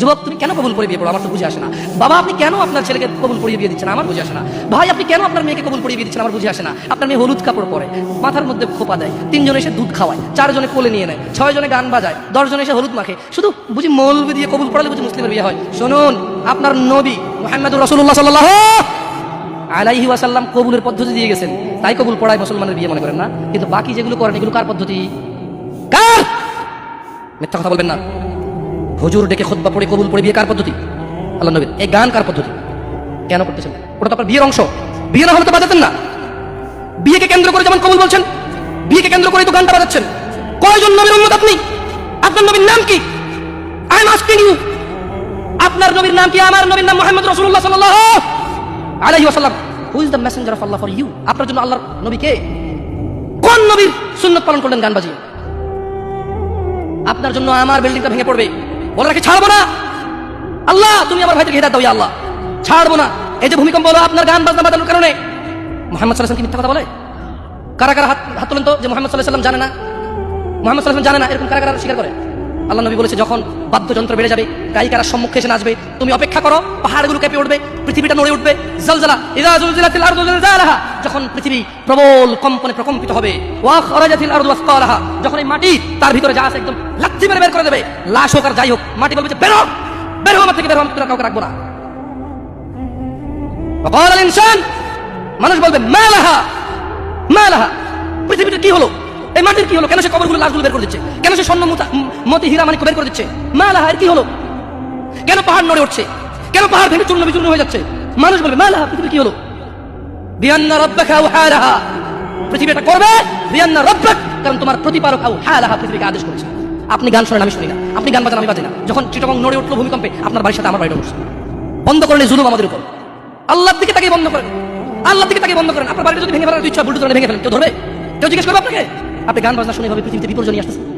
যুবক, তুমি কেন কবুল করে বিয়ে পড়ো আমার তো বুঝে আসে না। বাবা, আপনি কেন আপনার ছেলেকে কবুল পরিয়ে বিয়ে দিচ্ছেন? আমার বুঝে আসে না। ভাই, আপনি কেন আপনার মেয়েকে কবুল বিয়ে দিচ্ছেন? আমার বুঝে আসে না। আপনার মেয়ে হলুদ কাপড় পরে, মাথার মধ্যে খোপা দেয়, তিনজনে এসে দুধ খাওয়ায়, চারজনে কোলে নিয়ে নেয় ছয় জনে গান বাজায়, দশজনে এসে হলুদ মাখে। শুধু বুঝি মৌলবি দিয়ে কবুল পড়ালে বুঝি মুসলিমের বিয়ে হয়। শুনুন, আপনার নবী মোহাম্মদুর রসুল্লাহ সাল্লাহ আলাইহি ওয়াসাল্লাম কবুলের পদ্ধতি দিয়ে গেছেন। তাই কবুল পড়ায় মুসলমানের বিয়ে মনে করেন না। কিন্তু বাকি যেগুলো করেন, এগুলো কার পদ্ধতি? কার? মিথ্যা কথা বলবেন না। হুজুর ডেকে খোদবা পড়ে কবুল পড়ে বিয়ে কার পদ্ধতি? আল্লাহ নবীর। এই গান কার পদ্ধতি? কেন করতেছেন? ওটা তো আপনার বিয়ের অংশ। বিয়ে না হলে তো বাজাতেন না। বিয়েকে কেন্দ্র করে যেমন কবুল বলছেন, বিয়েকে কেন্দ্র করে তো গানটা বাজাচ্ছেন। কয়জন নবীর উম্মত আপনি? আপনার নবীর নাম কি? আই এম আস্কিং ইউ আপনার নবীর নাম কি? আমার নবীর নাম মোহাম্মদ রাসূলুল্লাহ সাল্লাল্লাহু আলাইহি ওয়াসাল্লাম। Who is the messenger of Allah for you আপনার জন্য আল্লাহর নবী কে? কোন নবীর সুন্নত পালন করলেন গান বাজিয়ে? আপনার জন্য আমার বিল্ডিংটা ভেঙে পড়বে। বলে রাখি ছাড়বো না। আল্লাহ, তুমি আমার ভাইকে হেদাত দাও আল্লাহ। ছাড়বো না। এই যে ভূমিকম্প হলো আপনার গান বাজনা বাজানোর কারণে। মোহাম্মদ সাল্লাহ কি মিথ্যা কথা বলে? কারা কারা হাত হাত তো? যে মোহাম্মদ সাল্লাহ জানে না। মোহাম্মদ সাল্লাহ জানে না, এরকম কারা কারা স্বীকার করে? আল্লাহ নবী বলেছে, যখন বাদ্যযন্ত্র বেড়ে যাবে, গায়িকারা সম্মুখে এসে নাচবে, তুমি অপেক্ষা করো, পাহাড়গুলো কেঁপে উঠবে, পৃথিবীটা নড়ে উঠবে। জলজলা ইদা জুলজিলাতিল আরদু জিলজালাহা। যখন পৃথিবী প্রবল কম্পনে প্রকম্পিত হবে, ওয়া খরাজাতিল আরদু আসফালাহা যখন এই মাটি তার ভিতরে যা আছে একদম চিপের বের করে দেবে। লাশ হোক আর যাই হোক, মাটি বলবে যে, বেরো বেরো আমার থেকে, বেরো আমি তোরা কাউকে রাখব না। ইনসান, মানুষ বলবে, মালাহা মালাহা পৃথিবীটা কি হলো? এই মাটির কি হলো? কেন সে কবরগুলো লাশগুলো বের করে দিচ্ছে? কেন সে স্বর্ণ মতি হীরা মানে বের করে দিচ্ছে? মালাহা, এর কি হলো? কেন পাহাড় নড়ে উঠছে? কেন পাহাড় ভেঙে চূর্ণ বিচূর্ণ হয়ে যাচ্ছে? মানুষ বলবে, মালাহা পৃথিবী কি হলো? বিয়ান্না রব্বাকা উহারাহা পৃথিবী এটা করবে, বিয়ান্না রব্বাক, কারণ তোমার প্রতিপারক আউ হালাহা পৃথিবীকে আদেশ করেছে। আপনি গান শোনেন, আমি শুনি না। আপনি গান বাজান, আমি বাজি না। যখন চিটগং নড়ে উঠল ভূমিকম্পে, আপনার বাড়ির সাথে আমার বাড়িটা উঠছে বন্ধ করলে জুলুম আমাদের উপর। আল্লাহর দিকে তাকে বন্ধ করেন। আল্লাহর দিকে তাকে বন্ধ করেন। আপনার বাড়িটা যদি ভেঙে ফেলার ইচ্ছা বুলডোজারে ভেঙে ফেলেন, কেউ ধরবে? কেউ জিজ্ঞেস করবে আপনাকে? আপনি গান বাজনা শুনে ভাবে পৃথিবীতে বিপর্যয় নিয়ে আসতেছে